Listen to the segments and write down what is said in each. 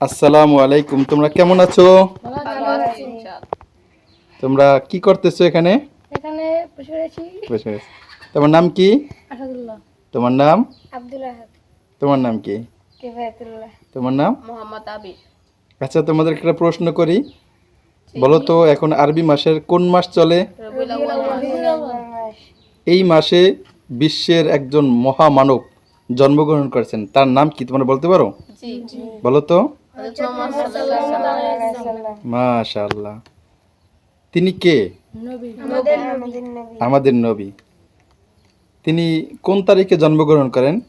আসসালামু আলাইকুম তোমরা কেমন আছো? তোমরা কি করতেছো এখানে? এখানে বসে রয়েছি। বসে আছি। তোমার নাম কি? আসাদুল্লাহ। তোমার নাম? আব্দুল আহাদ তোমার নাম কি? কেফায়তুল্লাহ। তোমার নাম? মোহাম্মদ আবির। আচ্ছা তোমাদের একটা প্রশ্ন করি। বলো তো এখন আরবি মাসের কোন মাস চলে? এই মাসে বিশ্বের একজন মহামানব জন্মগ্রহণ করেছেন। তার নাম কি? তোমরা বলতে পারো? জি জি। বলো তো। মাশাআল্লাহ। তিনি কে? আমাদের নবী। তিনি কোন তারিখে জন্মগ্রহণ করেন?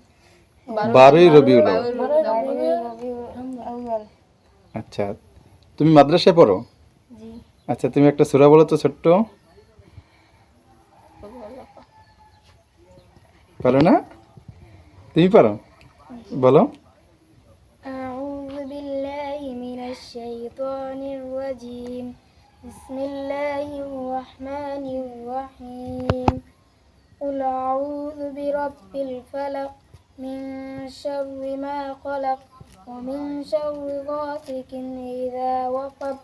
বারোই রবিউল। আউয়াল। আচ্ছা তুমি মাদ্রাসায় পড়ো? আচ্ছা তুমি একটা সূরা বলো তো ছোট্ট। পারো না? তুমি পারো? বলো। الرجيم بسم الله الرحمن الرحيم قل أعوذ برب الفلق من شر ما خلق ومن شر غاسق إذا وقب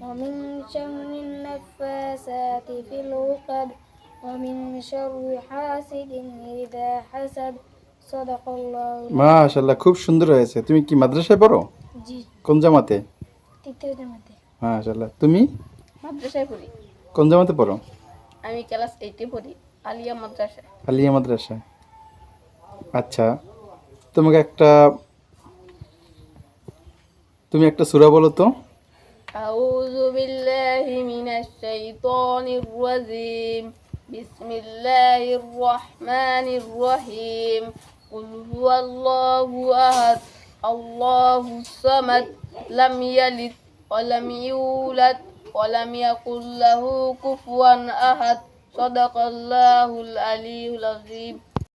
ومن شر النفاسات في العقد ومن شر حاسد إذا حسد صدق الله মাশাআল্লাহ খুব সুন্দর হয়েছে তুমি কি মাদ্রাসায় পড়ো জি কোন জামাতে তৃতীয় জামাতে মাশাআল্লাহ। তুমি? মাদ্রাসায় পড়ি। কোন জামাতে পড়ো? আমি ক্লাস 8 এ পড়ি আলিয়া মাদ্রাসা আলিয়া মাদ্রাসা আচ্ছা তোমাকে একটা তুমি একটা সূরা বলো তো। আউযু বিল্লাহি মিনাশ শাইতানির রাজিম। বিসমিল্লাহির রহমানির রহিম। কুল হুয়াল্লাহু আহাদ। আল্লাহুস সামাদ। লাম ইয়ালিদ। ولم يولد ولم يكن له كفوا أحد. صدق الله العلي العظيم.